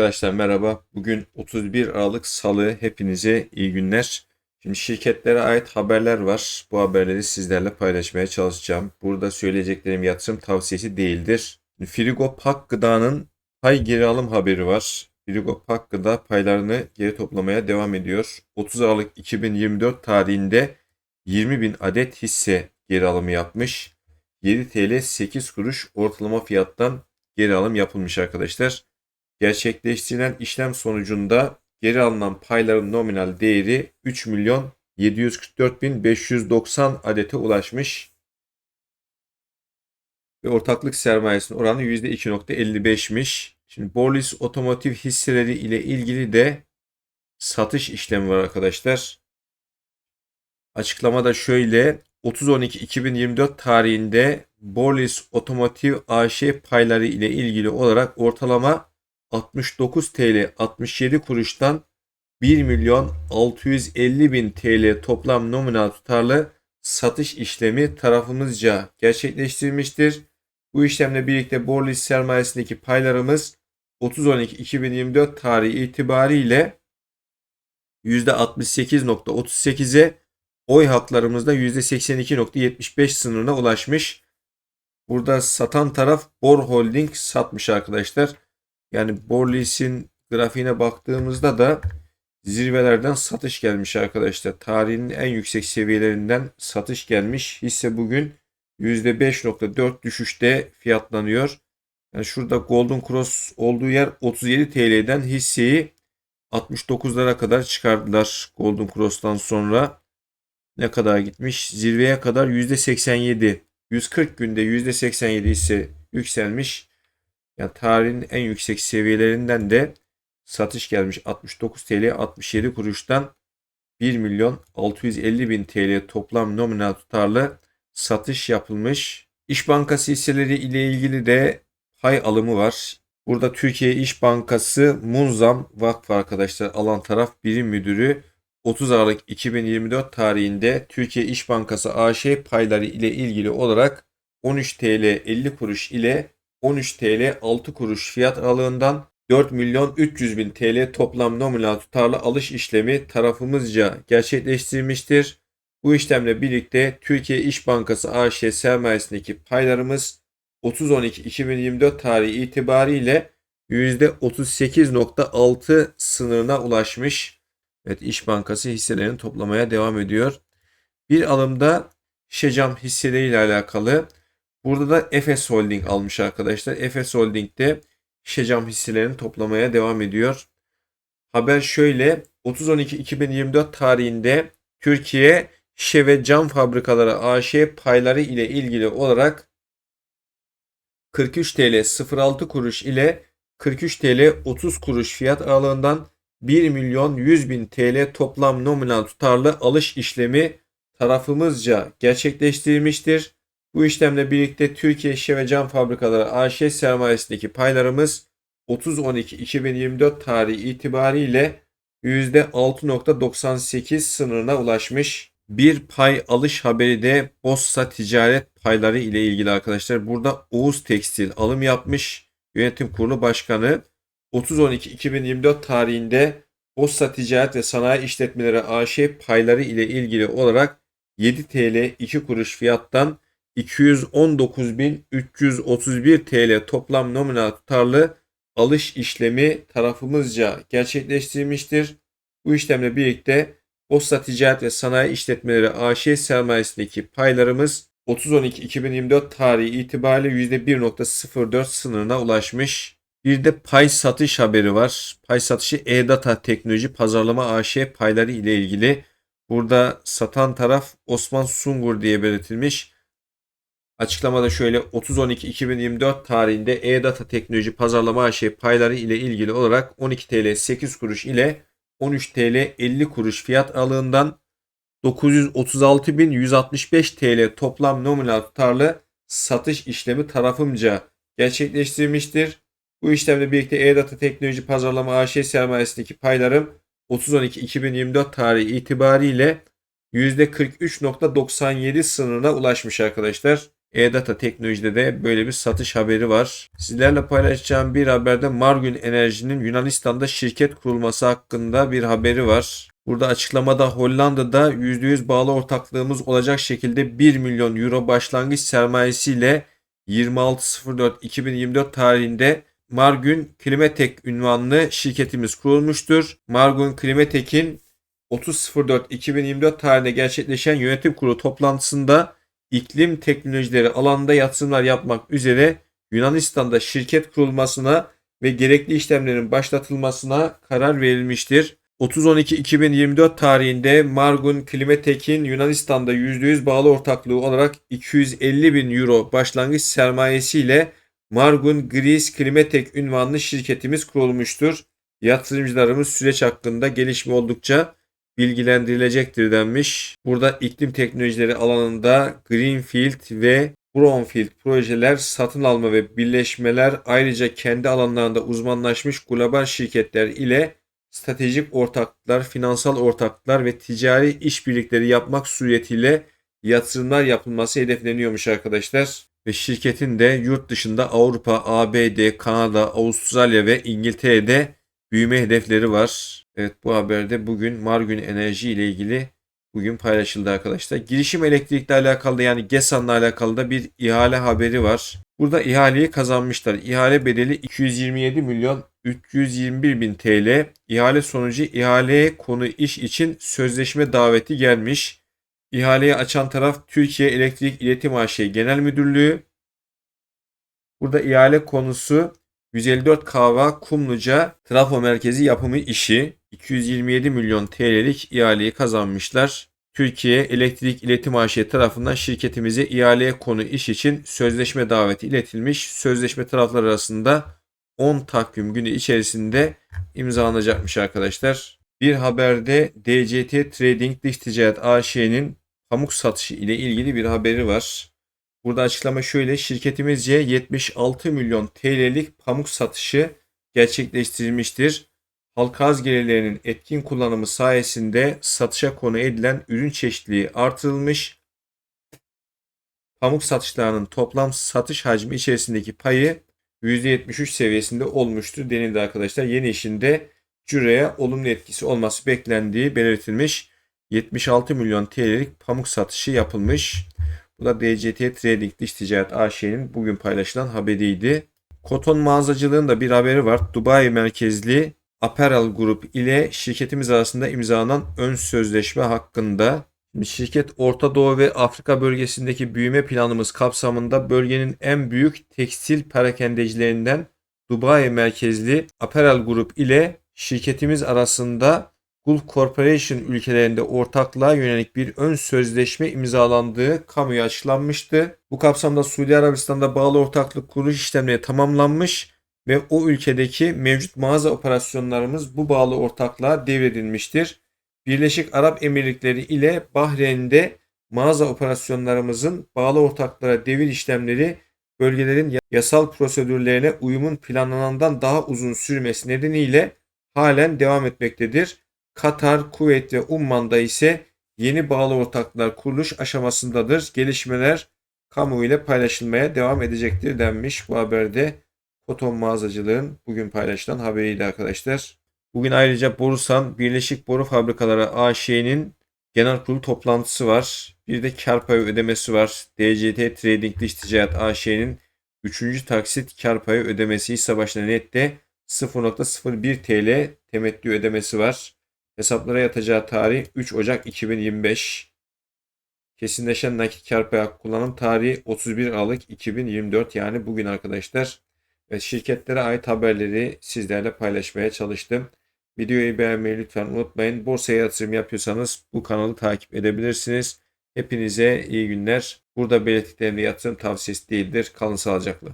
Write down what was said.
Arkadaşlar merhaba. Bugün 31 Aralık Salı. Hepinize iyi günler. Şimdi şirketlere ait haberler var. Bu haberleri sizlerle paylaşmaya çalışacağım. Burada söyleyeceklerim yatırım tavsiyesi değildir. Frigo Pak Gıda'nın pay geri alım haberi var. Frigo Pak Gıda paylarını geri toplamaya devam ediyor. 30 Aralık 2024 tarihinde 20 bin adet hisse geri alımı yapmış. 7 TL 8 kuruş ortalama fiyattan geri alım yapılmış arkadaşlar. Gerçekleştirilen işlem sonucunda geri alınan payların nominal değeri 3 milyon 744 bin 590 adete ulaşmış. Ve ortaklık sermayesinin oranı %2.55'miş. Şimdi Borlis Otomotiv hisseleri ile ilgili de satış işlemi var arkadaşlar. Açıklamada şöyle 30.12.2024 tarihinde Borlis Otomotiv AŞ payları ile ilgili olarak ortalama 69 TL 67 kuruştan 1 milyon 650 bin TL toplam nominal tutarlı satış işlemi tarafımızca gerçekleştirilmiştir. Bu işlemle birlikte Borlis sermayesindeki paylarımız 30.12.2024 tarihi itibariyle %68.38'e oy haklarımızda %82.75 sınırına ulaşmış. Burada satan taraf Bor Holding satmış arkadaşlar. Yani Borlis'in grafiğine baktığımızda da zirvelerden satış gelmiş arkadaşlar. Tarihin en yüksek seviyelerinden satış gelmiş. Hisse bugün %5.4 düşüşte fiyatlanıyor. Yani şurada Golden Cross olduğu yer 37 TL'den hisseyi 69'lara kadar çıkardılar Golden Cross'tan sonra. Ne kadar gitmiş? Zirveye kadar %87. 140 günde %87 ise yükselmiş. Yani tarihin en yüksek seviyelerinden de satış gelmiş 69 TL 67 kuruştan 1 milyon 650 bin TL toplam nominal tutarlı satış yapılmış. İş Bankası hisseleri ile ilgili de pay alımı var. Burada Türkiye İş Bankası Munzam Vakfı arkadaşlar alan taraf birim müdürü 30 Aralık 2024 tarihinde Türkiye İş Bankası AŞ payları ile ilgili olarak 13 TL 50 kuruş ile 13 TL 6 kuruş fiyat aralığından 4 milyon 300 bin TL toplam nominal tutarlı alış işlemi tarafımızca gerçekleştirilmiştir. Bu işlemle birlikte Türkiye İş Bankası AŞ sermayesindeki paylarımız 30.12.2024 tarihi itibariyle %38.6 sınırına ulaşmış. Evet İş Bankası hisselerini toplamaya devam ediyor. Bir alımda Şecam hisseleriyle alakalı Burada da Efes Holding almış arkadaşlar. Efes Holding de Şecam hisselerini toplamaya devam ediyor. Haber şöyle 30.12.2024 tarihinde Türkiye şişe ve cam fabrikaları AŞ payları ile ilgili olarak 43 TL 06 kuruş ile 43 TL 30 kuruş fiyat aralığından 1 milyon 100 bin TL toplam nominal tutarlı alış işlemi tarafımızca gerçekleştirilmiştir. Bu işlemle birlikte Türkiye Şişe ve Cam Fabrikaları AŞ sermayesindeki paylarımız 30.12.2024 tarihi itibariyle %6.98 sınırına ulaşmış. Bir pay alış haberi de Bossa Ticaret payları ile ilgili arkadaşlar. Burada Oğuz Tekstil alım yapmış. Yönetim Kurulu Başkanı 30.12.2024 tarihinde Bossa Ticaret ve Sanayi İşletmeleri AŞ payları ile ilgili olarak 7 TL 2 kuruş fiyattan 219.331 TL toplam nominal tutarlı alış işlemi tarafımızca gerçekleştirilmiştir. Bu işlemle birlikte Bossa Ticaret ve Sanayi İşletmeleri AŞ sermayesindeki paylarımız 30.12.2024 tarihi itibariyle %1.04 sınırına ulaşmış. Bir de pay satış haberi var. Pay satışı E-Data Teknoloji Pazarlama AŞ payları ile ilgili. Burada satan taraf Osman Sungur diye belirtilmiş. Açıklamada şöyle 30.12.2024 tarihinde E-Data Teknoloji Pazarlama AŞ payları ile ilgili olarak 12 TL 8 kuruş ile 13 TL 50 kuruş fiyat aralığından 936.165 TL toplam nominal tutarlı satış işlemi tarafımca gerçekleştirilmiştir. Bu işlemle birlikte E-Data Teknoloji Pazarlama AŞ sermayesindeki paylarım 30.12.2024 tarihi itibariyle %43.97 sınırına ulaşmış arkadaşlar. E-Data Teknoloji'de de böyle bir satış haberi var. Sizlerle paylaşacağım bir haberde Margün Enerji'nin Yunanistan'da şirket kurulması hakkında bir haberi var. Burada açıklamada Hollanda'da %100 bağlı ortaklığımız olacak şekilde 1 milyon euro başlangıç sermayesiyle 26.04.2024 tarihinde Margün Klimatek ünvanlı şirketimiz kurulmuştur. Margün Klimatek'in 30.04.2024 tarihinde gerçekleşen yönetim kurulu toplantısında iklim teknolojileri alanında yatırımlar yapmak üzere Yunanistan'da şirket kurulmasına ve gerekli işlemlerin başlatılmasına karar verilmiştir. 30.12.2024 tarihinde Margun Klimatek'in Yunanistan'da %100 bağlı ortaklığı olarak 250 bin euro başlangıç sermayesiyle Margun Greece Klimatek ünvanlı şirketimiz kurulmuştur. Yatırımcılarımız süreç hakkında gelişme oldukça bilgilendirilecektir denmiş. Burada iklim teknolojileri alanında Greenfield ve Brownfield projeler, satın alma ve birleşmeler ayrıca kendi alanlarında uzmanlaşmış global şirketler ile stratejik ortaklıklar, finansal ortaklıklar ve ticari işbirlikleri yapmak suretiyle yatırımlar yapılması hedefleniyormuş arkadaşlar. Ve şirketin de yurt dışında Avrupa, ABD, Kanada, Avustralya ve İngiltere'de büyüme hedefleri var. Evet bu haberde bugün Margün Enerji ile ilgili bugün paylaşıldı arkadaşlar. Girişim elektrikle alakalı yani GESAN'la alakalı da bir ihale haberi var. Burada ihaleyi kazanmışlar. İhale bedeli 227 milyon 321 bin TL. İhale sonucu ihaleye konu iş için sözleşme daveti gelmiş. İhaleyi açan taraf Türkiye Elektrik İletim AŞ Genel Müdürlüğü. Burada ihale konusu 154 Kava Kumluca Trafo Merkezi yapımı işi 227 milyon TL'lik ihaleyi kazanmışlar. Türkiye Elektrik İletim AŞ tarafından şirketimize ihaleye konu iş için sözleşme daveti iletilmiş. Sözleşme taraflar arasında 10 takvim günü içerisinde imzalanacakmış arkadaşlar. Bir haberde DCT Trading Dış Ticaret AŞ'nin pamuk satışı ile ilgili bir haberi var. Burada açıklama şöyle. Şirketimizce 76 milyon TL'lik pamuk satışı gerçekleştirilmiştir. Halka arz gelirlerinin etkin kullanımı sayesinde satışa konu edilen ürün çeşitliliği artırılmış. Pamuk satışlarının toplam satış hacmi içerisindeki payı %73 seviyesinde olmuştur denildi arkadaşlar. Yeni işinde cüreye olumlu etkisi olması beklendiği belirtilmiş. 76 milyon TL'lik pamuk satışı yapılmış. Bu da DCT Trading Dış Ticaret AŞ'nin bugün paylaşılan haberiydi. Koton mağazacılığın da bir haberi var. Dubai merkezli Apparel Grup ile şirketimiz arasında imzalanan ön sözleşme hakkında. Şirket Orta Doğu ve Afrika bölgesindeki büyüme planımız kapsamında bölgenin en büyük tekstil perakendecilerinden Dubai merkezli Apparel Grup ile şirketimiz arasında Gulf Corporation ülkelerinde ortaklığa yönelik bir ön sözleşme imzalandığı kamuya açıklanmıştı. Bu kapsamda Suudi Arabistan'da bağlı ortaklık kuruluş işlemleri tamamlanmış ve o ülkedeki mevcut mağaza operasyonlarımız bu bağlı ortaklığa devredilmiştir. Birleşik Arap Emirlikleri ile Bahreyn'de mağaza operasyonlarımızın bağlı ortaklara devir işlemleri bölgelerin yasal prosedürlerine uyumun planlanandan daha uzun sürmesi nedeniyle halen devam etmektedir. Katar, Kuveyt ve Umman'da ise yeni bağlı ortaklar kuruluş aşamasındadır. Gelişmeler kamu ile paylaşılmaya devam edecektir denmiş bu haberde. Foton mağazacılığın bugün paylaşılan haberiyle arkadaşlar. Bugün ayrıca Borusan Birleşik Boru Fabrikaları AŞ'nin genel kurulu toplantısı var. Bir de kar payı ödemesi var. DCT Trading Dış Ticaret AŞ'nin 3. taksit kar payı ödemesi ise başına nette 0.01 TL temettü ödemesi var. Hesaplara yatacağı tarih 3 Ocak 2025. Kesinleşen nakit kar payı kullanım tarihi 31 Aralık 2024 yani bugün arkadaşlar. Ve şirketlere ait haberleri sizlerle paylaşmaya çalıştım. Videoyu beğenmeyi lütfen unutmayın. Borsaya yatırım yapıyorsanız bu kanalı takip edebilirsiniz. Hepinize iyi günler. Burada belirttiklerimde yatırım tavsiyesi değildir. Kalın sağlıcakla.